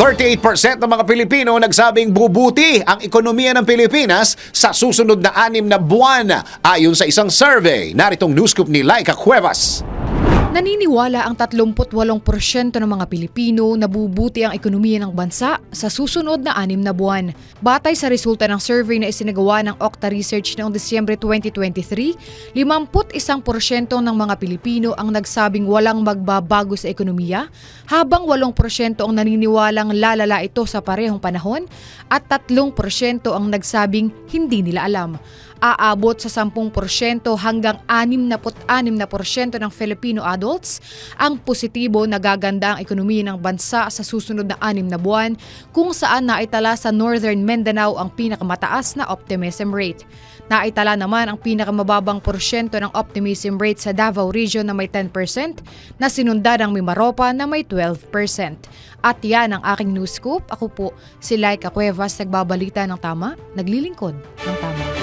38% ng mga Pilipino nagsabing bubuti ang ekonomiya ng Pilipinas sa susunod na anim na buwan ayon sa isang survey. Naritong news scoop ni Laika Cuevas. Naniniwala ang 38% ng mga Pilipino na bubuti ang ekonomiya ng bansa sa susunod na anim na buwan. Batay sa resulta ng survey na isinagawa ng Okta Research noong Disyembre 2023, 51% ng mga Pilipino ang nagsabing walang magbabago sa ekonomiya, habang 8% ang naniniwalang lalala ito sa parehong panahon at 3% ang nagsabing hindi nila alam aabot sa 10% hanggang 66% ng Filipino adults ang positibo na gaganda ang ekonomiya ng bansa sa susunod na anim na buwan kung saan naitala sa Northern Mindanao ang pinakamataas na optimism rate. Naitala naman ang pinakamababang porsyento ng optimism rate sa Davao Region na may 10% na sinundan ng Mimaropa na may 12%. At yan ang aking news scoop. Ako po si Laika Cuevas, nagbabalita ng tama, naglilingkod ng tama.